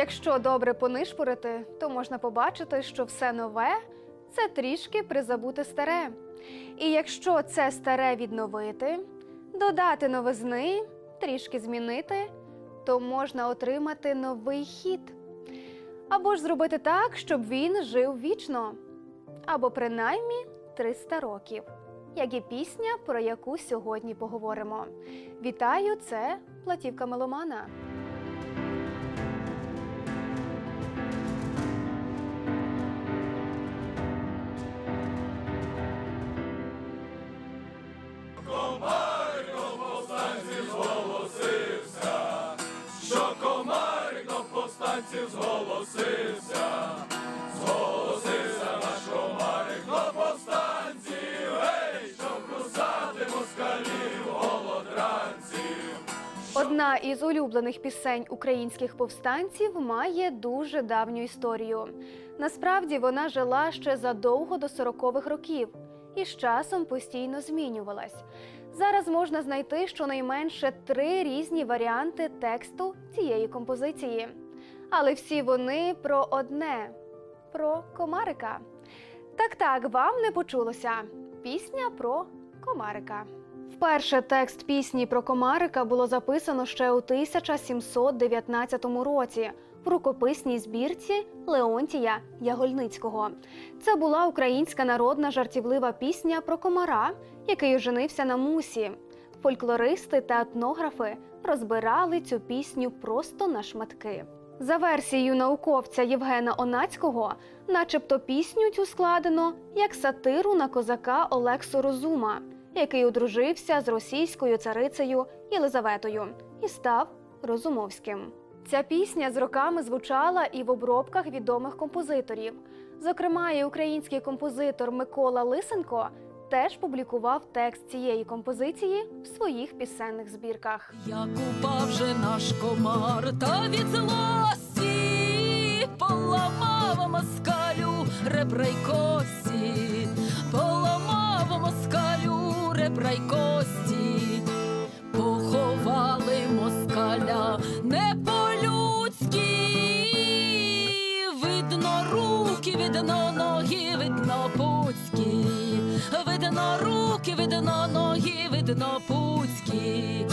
Якщо добре понишпорити, то можна побачити, що все нове це трішки призабути старе. І якщо це старе відновити, додати новизни, трішки змінити, то можна отримати новий хід. Або ж зробити так, щоб він жив вічно, або принаймні 300 років, як і пісня, про яку сьогодні поговоримо. Вітаю, це Платівка Меломана. Повстанців зголосився, зголосився наш комарик до повстанців, гей, щоб кусати москалів, голодранців. Одна із улюблених пісень українських повстанців має дуже давню історію. Насправді вона жила ще задовго до 40-х років і з часом постійно змінювалась. Зараз можна знайти щонайменше три різні варіанти тексту цієї композиції. Але всі вони про одне про комарика. Так так, вам не почулося. Пісня про комарика. Вперше текст пісні про комарика було записано ще у 1719 році в рукописній збірці Леонтія Ягольницького. Це була українська народна жартівлива пісня про комара, який оженився на мусі. Фольклористи та етнографи розбирали цю пісню просто на шматки. За версією науковця Євгена Онацького, начебто пісню цю складено як сатиру на козака Олексу Розума, який одружився з російською царицею Єлизаветою і став Розумовським. Ця пісня з роками звучала і в обробках відомих композиторів. Зокрема, і український композитор Микола Лисенко теж публікував текст цієї композиції в своїх пісенних збірках. Як упав же наш комар, та від злості поламав москалю ребра й кості, поламав москалю ребра й кості, видно ноги, видно пуцьки,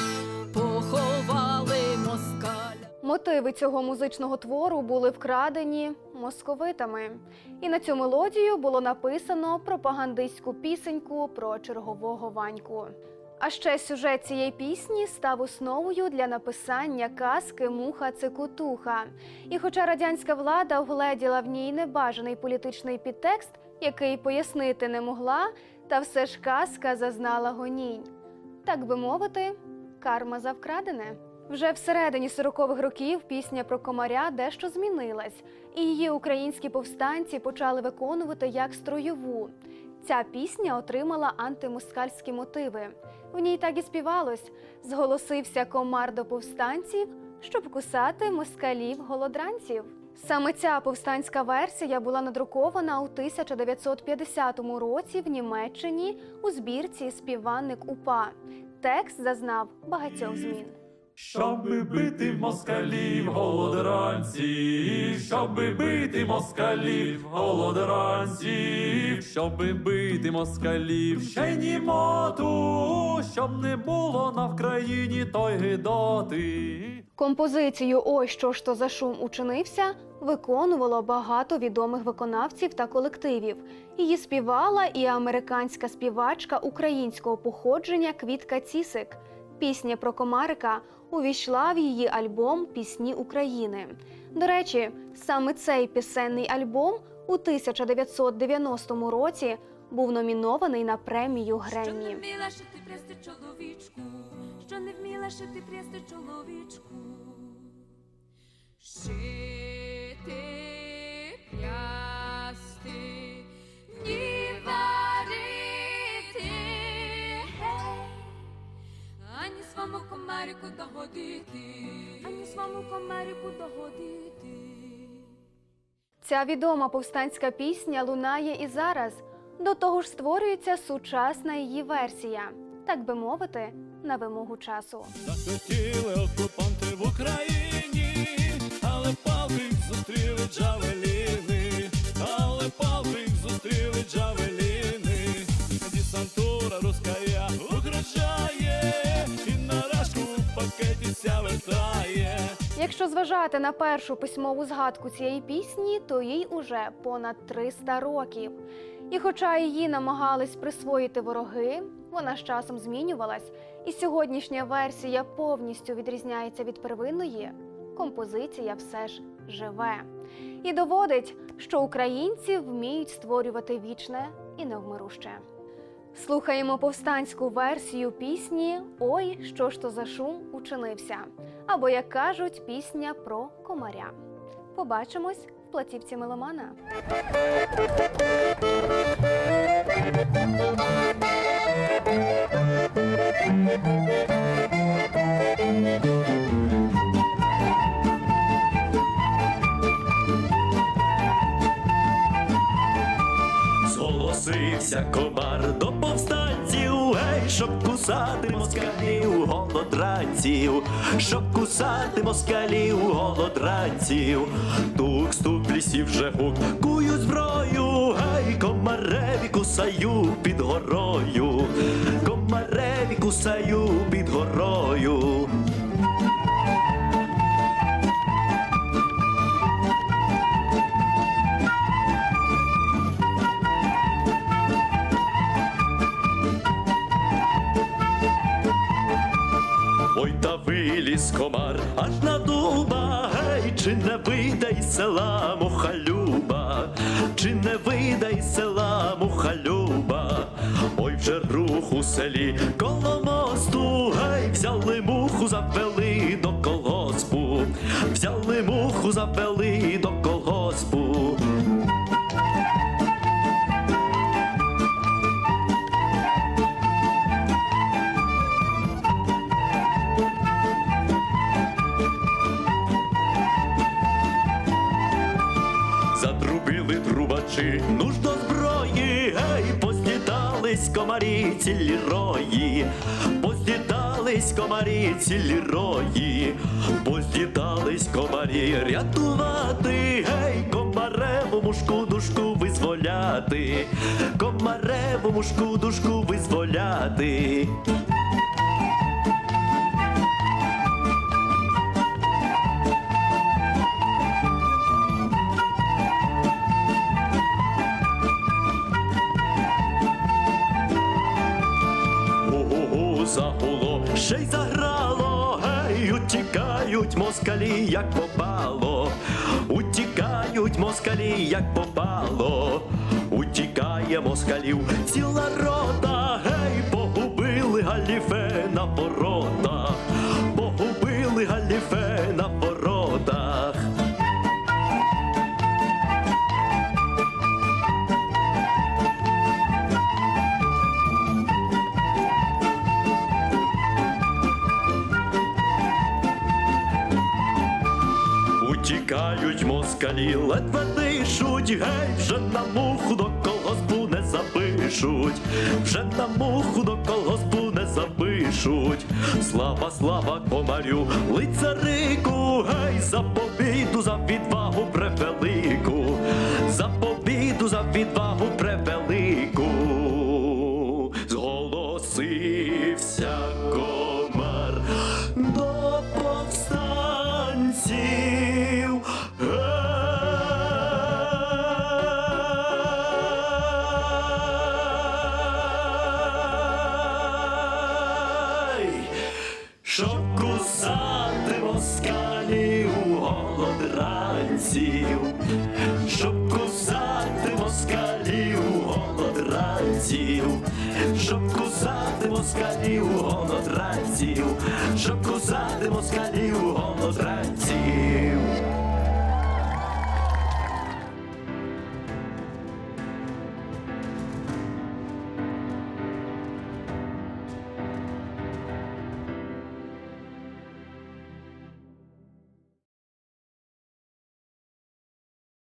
поховали москаля. Мотиви цього музичного твору були вкрадені московитами, і на цю мелодію було написано пропагандистську пісеньку про чергового ваньку. А ще сюжет цієї пісні став основою для написання казки Муха Цикутуха. І хоча радянська влада вгледіла в ній небажаний політичний підтекст, який пояснити не могла, та все ж казка зазнала гонінь. Так би мовити, карма за вкрадене. Вже всередині 40-х років пісня про комаря дещо змінилась, і її українські повстанці почали виконувати як строєву. Ця пісня отримала антимоскальські мотиви. В ній так і співалось: зголосився комар до повстанців, щоб кусати москалів-голодранців. Саме ця повстанська версія була надрукована у 1950 році в Німеччині у збірці Співанник УПА. Текст зазнав багатьох змін. Щоби бити москалів, голодранців, щоби бити москалів, голодранців, щоби бити москалів, ще німоту, щоб не було на Вкраїні той гидоти. Композицію Ой, що ж то за шум учинився виконувало багато відомих виконавців та колективів. Її співала і американська співачка українського походження Квітка Цісик. Пісня про комарика увійшла в її альбом Пісні України. До речі, саме цей пісенний альбом у 1990 році був номінований на премію Що не Греммі. вміла шити прясти чоловічку, що не вміла шити прясти чоловічку. Шити прясти, своєму догодити, ані своєму комарику догодити. Ця відома повстанська пісня лунає і зараз. До того ж створюється сучасна її версія, так би мовити, на вимогу часу. Захотіли окупанти Якщо зважати на першу письмову згадку цієї пісні, то їй уже понад 300 років. І хоча її намагались присвоїти вороги, вона з часом змінювалась, і сьогоднішня версія повністю відрізняється від первинної. Композиція все ж живе і доводить, що українці вміють створювати вічне і невмируще. Слухаємо повстанську версію пісні Ой, що ж то за шум учинився. Або, як кажуть, пісня про комаря. Побачимось в платівці меломана. Зголосився кусати москалів, голодранців, щоб кусати москалів, голодранців. Тук стук лісів вже гук, кую зброю, гей, комареві кусаю під горою, комареві кусаю під горою. Виліз комар аж на дуба, гей, чи не вийде із села мухалюба, чи не вийде із села мухалюба, ой, вже рух у селі коло мосту, гей, взяли муху, завели до колоспу, взяли муху, завели Затрубили трубачі, нуж до зброї, гей, позлітались комарі цілі рої, позлітались комарі цілі рої, позлітались комарі рятувати, гей, комареву мушку душку визволяти, комареву мушку душку визволяти. Загуло, ще й заграло, гей, утікають москалі, як попало, утікають москалі, як попало, утікає москалів ціла рота, гей, погубили галіфе на Утікають москалі, ледве дишуть, гей, вже на муху до колгоспу не запишуть, вже на муху до колгоспу не запишуть. Слава, слава комарю, лицарику, гей, за побіду, за відвагу превелику, за побіду, за відвагу превелику. Щоб кусати москалів голодранців, щоб кусати москалів голодранців, щоб кусати москалів голодранців, щоб кусати москалів голодранців.